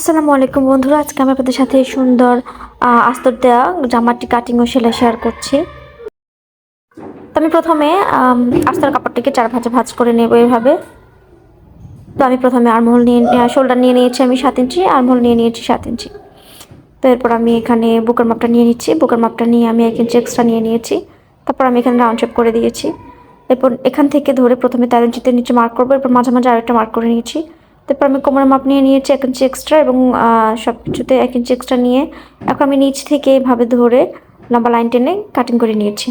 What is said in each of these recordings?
আসসালামু আলাইকুম বন্ধুরা, আজকে আমি আপনাদের সাথে সুন্দর আস্তর দেওয়া জামাটি কাটিং ও সেলাই শেয়ার করছি। তো আমি প্রথমে আস্তর কাপড়টিকে চার ভাঁজে ভাঁজ করে নেব এভাবে। তো আমি প্রথমে আর্মহোল নিয়ে শোল্ডার নিয়ে নিয়েছি আমি সাত ইঞ্চি, আর্মহোল নিয়ে নিয়েছি সাত ইঞ্চি। তো এরপর আমি এখানে বুকের মাপটা নিয়ে নিচ্ছি, বুকের মাপটা নিয়ে আমি এক ইঞ্চি এক্সট্রা নিয়ে নিয়েছি। তারপর আমি এখানে রাউন্ড শেপ করে দিয়েছি। এরপর এখান থেকে ধরে প্রথমে তেরো ইঞ্চিতে নিচে মার্ক করব, এরপর মাঝে মাঝে আরেকটা মার্ক করে নিয়েছি। তারপর আমি কোমরের মাপ নিয়ে নিয়েছি এক ইঞ্চি এক্সট্রা এবং সব কিছুতে এক ইঞ্চি এক্সট্রা নিয়ে এখন আমি নিচ থেকে এভাবে ধরে লম্বা লাইন টেনে কাটিং করে নিয়েছি।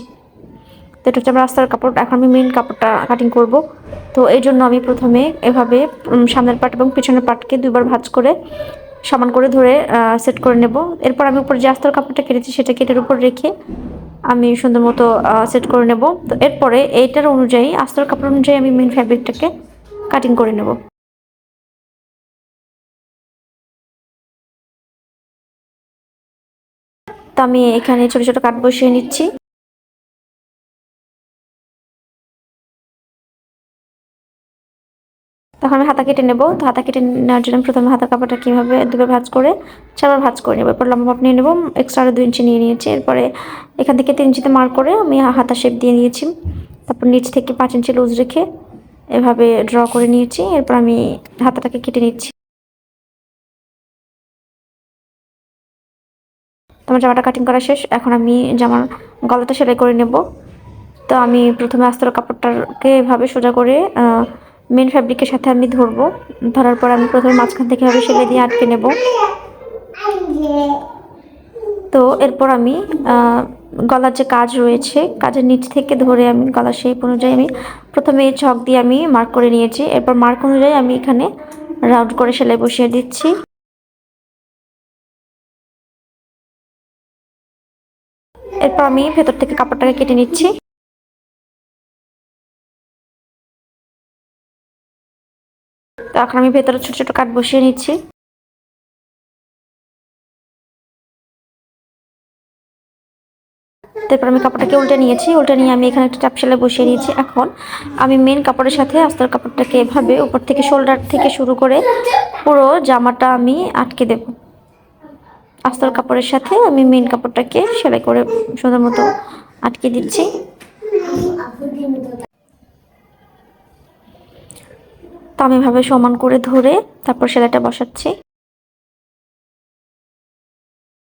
তো এটা হচ্ছে আমার রাস্তার কাপড়, এখন আমি মেন কাপড়টা কাটিং করব। তো এই জন্য আমি প্রথমে এভাবে সামনের পাট এবং পিছনের পাটকে দুইবার ভাঁজ করে সমান করে ধরে সেট করে নেব। এরপর আমি উপরে যে আস্তার কাপড়টা কেটেছি সেটা কেটের উপর রেখে আমি সুন্দর মতো সেট করে নেব। তো এরপরে এইটার অনুযায়ী আস্তর কাপড় অনুযায়ী আমি মেন ফ্যাব্রিকটাকে কাটিং করে নেব। তো আমি এখানে ছোট ছোট কাট বসিয়ে নিচ্ছি। তখন আমি হাতা কেটে নেব। তো হাতা কেটে নেওয়ার জন্য প্রথমে হাতা কাপড়টা কীভাবে দুবার ভাজ করে, চারবার ভাজ করে নেব। এরপর লম্বা নিয়ে নেব। এক্সট্রা আরও দুই ইঞ্চি নিয়ে নিয়েছি। এরপরে এখান থেকে তিন ইঞ্চিতে মার করে আমি হাতা শেপ দিয়ে নিয়েছি। তারপর নিচ থেকে পাঁচ ইঞ্চি লুজ রেখে এভাবে ড্র করে নিয়েছি। এরপর আমি হাতাটাকে কেটে নিচ্ছি। তোমার জামাটা কাটিং করা শেষ, এখন আমি জামার গলাটা সেলাই করে নেব। তো আমি প্রথমে আস্তর কাপড়টাকে এভাবে সোজা করে মেন ফ্যাব্রিকের সাথে আমি ধরবো। ধরার পর আমি প্রথমে মাঝখান থেকে এভাবে সেলাই দিয়ে আটকে নেব। তো এরপর আমি গলার যে কাজ রয়েছে, কাজের নিচ থেকে ধরে আমি গলার শেপ অনুযায়ী আমি প্রথমে ছক দিয়ে আমি মার্ক করে নিয়েছি। এরপর মার্ক অনুযায়ী আমি এখানে রাউন্ড করে সেলাই বসিয়ে দিচ্ছি। এরপর আমি ভেতর থেকে কাপড়টাকে কেটে নিচ্ছি। তো এখন আমি ভেতরে ছোট ছোট কাট বসিয়ে নিচ্ছি। তারপর আমি কাপড়টাকে উল্টে নিয়েছি। উল্টে নিয়ে আমি এখানে একটা চাপ সেলাই বসিয়ে নিয়েছি। এখন আমি মেন কাপড়ের সাথে আস্তর কাপড়টাকে এভাবে উপর থেকে শোল্ডার থেকে শুরু করে পুরো জামাটা আমি আটকে দেব। আস্তর কাপড়ের সাথে আমি মেন কাপড়টাকে সেলাই করে সুন্দর মতো আটকে দিচ্ছি। তো আমি এভাবে সমান করে ধরে তারপর সেলাইটা বসাচ্ছি।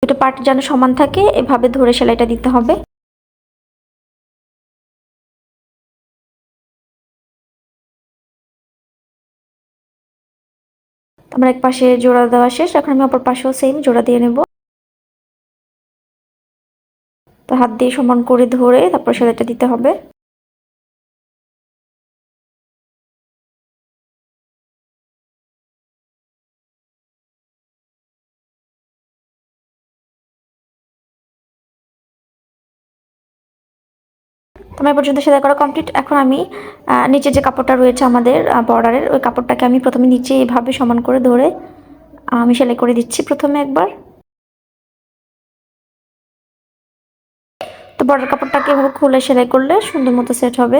দুটো পার্ট যেন সমান থাকে, এভাবে ধরে সেলাইটা দিতে হবে। আমার এক পাশে জোড়া দেওয়া শেষ, এখন আমি অপর পাশেও সেম জোড়া দিয়ে নেব। তো হাত দিয়ে সমান করে ধরে তারপর সেলাইটা দিতে হবে। তোমার পর্যন্ত সেলাই করা কমপ্লিট এখন আমি নিচে যে কাপড়টা রয়েছে আমাদের বর্ডারের ওই কাপড়টাকে আমি প্রথমে নিচে এভাবে সমান করে ধরে আমি সেলাই করে দিচ্ছি প্রথমে একবার। তো বর্ডার কাপড়টাকে এভাবে খুলে সেলাই করলে সুন্দর মতো সেট হবে।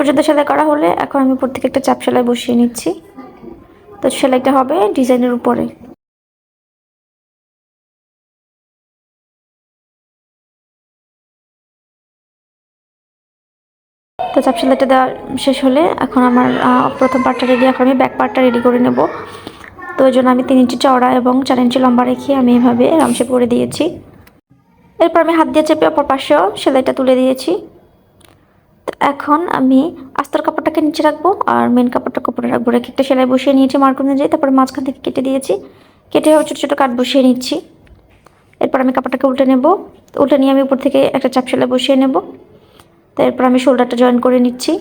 পর্যন্ত সেলাই করা হলে এখন আমি উপর থেকে একটা চাপ সেলাই বসিয়ে নিচ্ছি। তো সেলাইটা হবে ডিজাইনের উপরে। তো চাপ সেলাইটা দেওয়া শেষ হলে এখন আমার প্রথম পার্টটা রেডি এখন আমি ব্যাক পার্টটা রেডি করে নেব। তো ওই জন্য আমি তিন ইঞ্চি চওড়া এবং চার ইঞ্চি লম্বা রেখে আমি এভাবে রামশেপ করে দিয়েছি। এরপর আমি হাত দিয়ে চেপে অপর পাশেও সেলাইটা তুলে দিয়েছি। এখন আমি আস্তর কাপড়টাকে নিচে রাখব আর মেন কাপড়টা উপরে রাখব। রেখে একটা সেলাই বসিয়ে নিয়েছি মার্ক অনুযায়ী তারপরে মাঝখান থেকে কেটে দিয়েছি। কেটে ছোটো ছোটো কাট বসিয়ে নিচ্ছি। এরপর আমি কাপড়টাকে উল্টে নেব। উল্টে নিয়ে আমি উপর থেকে একটা চাপ সেলাই বসিয়ে নেব। তারপর আমি শোল্ডারটা জয়েন করে নিচ্ছি।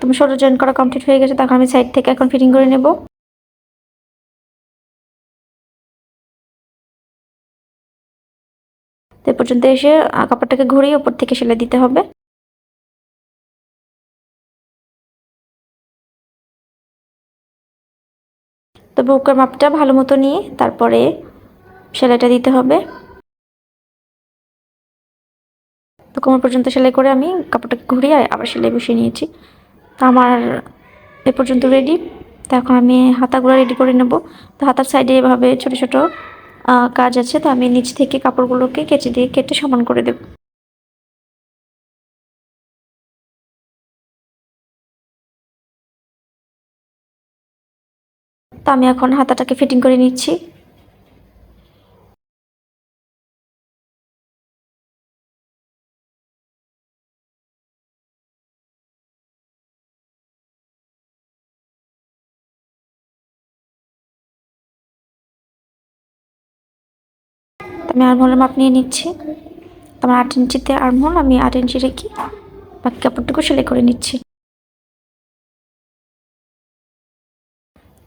তুমি শোল্ডার জয়েন করা কমপ্লিট হয়ে গেছে। তখন আমি সাইড থেকে এখন ফিটিং করে নেব। এ পর্যন্ত এসে কাপড়টাকে ঘুরিয়ে ওপর থেকে সেলাই দিতে হবে। তো বুকের মাপটা ভালো মতো নিয়ে তারপরে সেলাইটা দিতে হবে। তো কোমর পর্যন্ত সেলাই করে আমি কাপড়টাকে ঘুরিয়ে আবার সেলাই বসিয়ে নিয়েছি। তো আমার এ পর্যন্ত রেডি তো এখন আমি হাতাগুলো রেডি করে নেব। তো হাতার সাইডে এভাবে ছোট ছোট কাজ আছে, তো আমি নিচ থেকে কাপড়গুলোকে কেচে দিয়ে কেটে সমান করে দেব। তো আমি এখন হাতাটাকে ফিটিং করে নিচ্ছি। আমি আর্মহোলের মাপ নিয়ে নিচ্ছি। তোমার আট ইঞ্চিতে আরমহল আমি আট ইঞ্চি রেখে বাকি কাপড়টুকু সেলাই করে নিচ্ছি।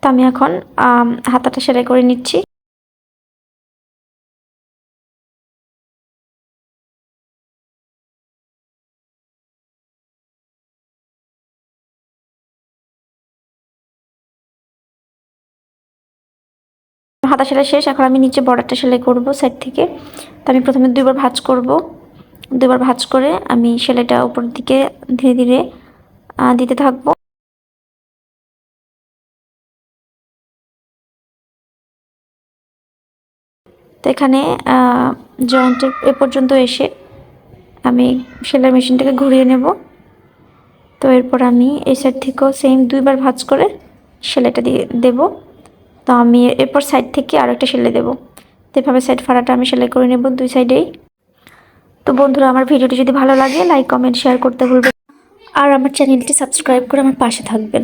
তো আমি এখন হাতাটা সেলাই করে নিচ্ছি। হাতা সেলাই শেষ, এখন আমি নিচে বর্ডারটা সেলাই করব সাইড থেকে। তো আমি প্রথমে দুইবার ভাঁজ করব। দুইবার ভাঁজ করে আমি সেলাইটা উপর দিকে ধীরে ধীরে দিতে থাকব। তো এখানে জয়েন্টের এ পর্যন্ত এসে আমি সেলাই মেশিনটাকে ঘুরিয়ে নেব। তো এরপর আমি এই সাইড থেকেও সেম দুইবার ভাঁজ করে সেলাইটা দিয়ে দেবো। তো আমি এরপর সাইড থেকে আরও একটা সেলাই দেবো। তো এভাবে সাইড ফাড়াটা আমি সেলাই করে নেব দুই সাইডেই তো বন্ধুরা, আমার ভিডিওটি যদি ভালো লাগে লাইক কমেন্ট শেয়ার করতে ভুলবেন আর আমার চ্যানেলটি সাবস্ক্রাইব করে আমার পাশে থাকবেন।